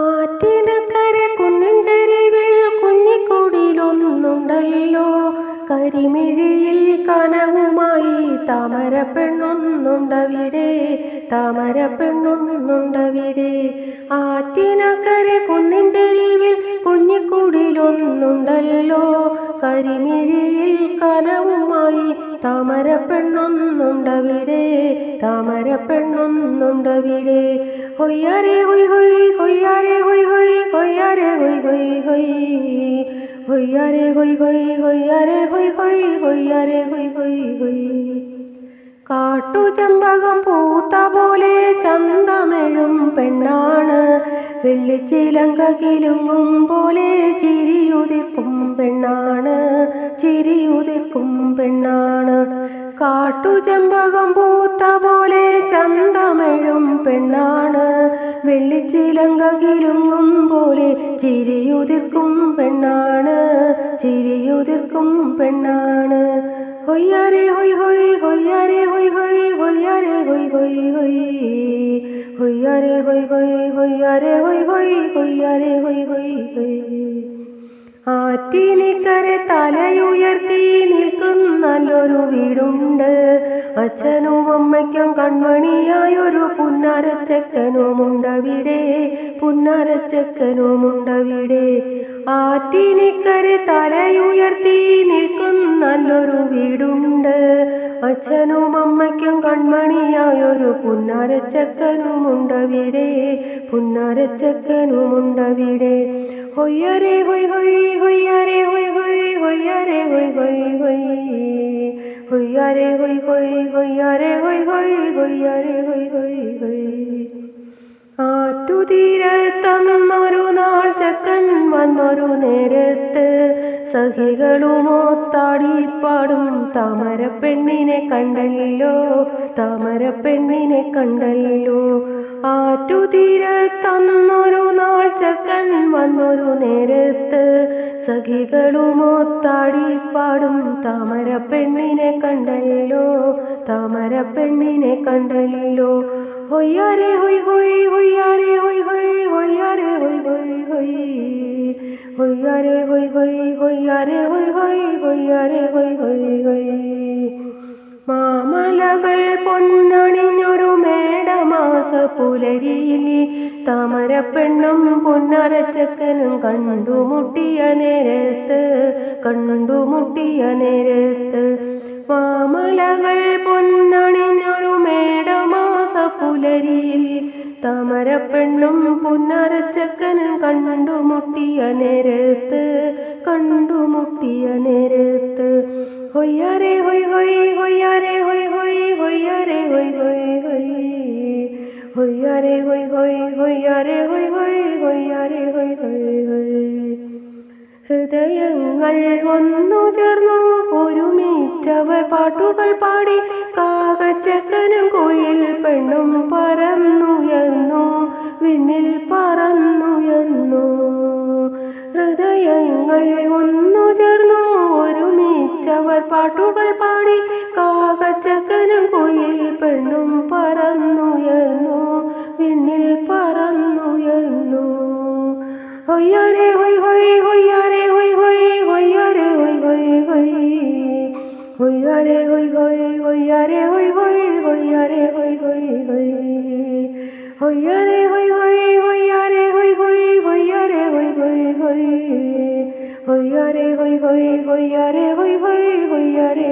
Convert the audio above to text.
ആറ്റിനക്കര കുന്നിൻ ചരിവിൽ കുഞ്ഞിക്കൂടിയിലൊന്നുണ്ടല്ലോ. കരിമിഴിയിൽ കനവുമായി താമര പെണ്ണൊന്നുണ്ടവിടെ താമര പെണ്ണൊന്നുണ്ടവിടെ ആറ്റിനക്കര കുന്നിൻ ചരിവിൽ കുഞ്ഞിക്കൂടിയിലൊന്നുണ്ടല്ലോ. കരിമിഴിയിൽ കനവുമായി താമര പെണ്ണൊന്നുണ്ടവിടെ താമര പെണ്ണൊന്നുണ്ടവിടെ ഹൊയ്യാരെ ഹൊയ് ഹൊയ് ഹൊയ്യാരെ ഹൊയ് ഹൊയ് ഹൊയ്യാരെ ഹൊയ് ഹൊയ് ഹൊയ്. ഹൊയ്യാരെ ഹൊയ് ഹൊയ് ഹൊയ്യാരെ ഹൊയ് ഹൊയ് ഹൊയ്യാരെ ഹൊയ് ഹൊയ് ഹൊയ്. കാട്ടുചെമ്പകം പൂത്ത പോലെ ചന്തമെഴും പെണ്ണാണ്. വെള്ളിച്ചിലങ്ക കിലുങ്ങും പോലെ ചിരിയുതിർക്കും പെണ്ണാണ്. ചിരിയുതിർക്കും പെണ്ണാണ്. കാട്ടുചെമ്പകം പൂത്ത പോലെ ചന്തമഴും പെണ്ണാണ്. വെള്ളിച്ചിലങ്ക കിലുങ്ങും പോലെ ചിരിയുതിർക്കും പെണ്ണാണ്. ചിരിയുതിർക്കും പെണ്ണാണ്. ഹൊയ്യാരെ ഹൊയ് ഹൊയ് ഹൊയ്യാരെ ഹൊയ് ഹൊയ് ഹൊയ്യാരെ ഹൊയ് ഹൊയ് ഹൊയ്. ഹൊയ്യാരെ ഹൊയ് ഹൊയ് ഹൊയ്യാരെ ഹൊയ് ഹൊയ് ഹൊയ്യാരെ ഹൊയ് ഹൊയ് ഹൊയ്. ആറ്റിനിക്കരെ തലയുയർത്തി നിൽക്കുന്ന നല്ലൊരു വീടുണ്ട്. അച്ഛനും അമ്മയ്ക്കും കൺമണിയായൊരു പുന്നാരച്ചക്കനുമുണ്ടവിടെ പുന്നാരച്ചക്കനുമുണ്ടവിടെ ആറ്റിനിക്കരെ തലയുയർത്തി നിൽക്കുന്ന നല്ലൊരു വീടുണ്ട്. അച്ഛനും അമ്മയ്ക്കും കൺമണിയായൊരു പുന്നാരച്ചക്കനുമുണ്ടവിടെ പുന്നാരച്ചക്കനുമുണ്ടവിടെ ഹൊയ്യരെ ഹൊയ് ഹൊയ് ഹൊയ്യരെ ഹൊയ് ഹൊയ് ഹൊയ്യരെ ഹൊയ് ഹൊയ് ഹൊയ്. ഹൊയ്യരെ ഹൊയ് ഹൊയ് ഹൊയ്യരെ ഹൊയ് ഹൊയ് ഹൊയ്യരെ ഹൊയ് ഹൊയ് ഹൊയ്. ആറ്റുതീരത്തന്നൊരു നാൾ ചക്കൻ വന്നൊരു നേരത്ത് സഖികളുമൊത്താടിപ്പാടും താമര പെണ്ണിനെ കണ്ടല്ലോ താമര പെണ്ണിനെ കണ്ടല്ലോ. നാൾ വന്നൊരു നേരത്ത് സഖികളുമൊത്താടിപ്പാടും താമര പെണ്ണിനെ കണ്ടല്ലോ താമര പെണ്ണിനെ കണ്ടല്ലോ. ഹൊയ്യാരെ ഹൊയ് ഹൊയ് ഹൊയ്യാരെ ഹൊയ് ഹൊയ് ഹൊയ്യാരെ ഹൊയ് ഹൊയ് ഹൊയ്. ഹൊയ്യാരെ ഹൊയ് ഹൊയ് ഹൊയ്യാരെ ഹൊയ് ഹൊയ് ഹൊയ്യാരെ പുലരിയിൽ താമര പെണ്ണും പൊന്നരച്ചക്കനും കണ്ടുമുട്ടിയ നേരത്ത് കണ്ടുമുട്ടിയ നേരത്ത്. മാമലകൾ പൊന്നണിഞ്ഞൊരു മേടമാസ പുലരിയിൽ താമര പെണ്ണും പുന്നരച്ചക്കനും കണ്ടുമുട്ടിയ നേരത്ത് കണ്ടുമുട്ടിയ നേരത്ത്. ഹൊയ്യാരേ ഹൊയ് ഹൊയ് ഹൊയ്യാരേ ഹൊയ് ഹൊയ് ഹൊയ്യാരേ ഹൊയ് ഹൊയ് ഹൊയ്. ഹൊയ്യാരെ ഹൊയ് ഹൊയ് ഹൊയ്യാരെ ഹൊയ് ഹൊയ് ഹൊയ്യാരെ ഹൊയ് ഹൊയ് ഹൊയ് ഹൃദയങ്ങൾ ഒന്നു ചേർന്നു ഒരുമിച്ചവർ പാട്ടുകൾ പാടി കാകച്ചക്കനും കോയിൽ പെണ്ണും പറന്നുയർന്നു വിണ്ണിൽ പറന്നുയർന്നു. ഹൃദയങ്ങൾ ഒന്നു ചേർന്നു ഒരുമിച്ചവർ പാട്ടുകൾ പാടി ഹൊയ്യാരെ ഹൊയ് ഹൊയ് ഹൊയ്യാരെ ഹൊയ് ഹൊയ് ഹൊയ്യാരെ ഹൊയ് ഹൊയ് ഹൊയ് ഹൊയ്യാരെ ഹൊയ് ഹൊയ് ഹൊയ്യാരെ ഹൊയ് ഹൊയ് ഹൊയ്യാരെ ഹൊയ് ഹൊയ് ഹൊയ് ഹൊയ്യാരെ ഹൊയ് ഹൊയ് ഹൊയ്യാരെ ഹൊയ് ഹൊയ് ഹൊയ്യാരെ ഹൊയ് ഹൊയ് ഹൊയ് ഹൊയ്യാരെ ഹൊയ് ഹൊയ് ഹൊയ്യാരെ ഹൊയ് ഹൊയ് ഹൊയ്യാരെ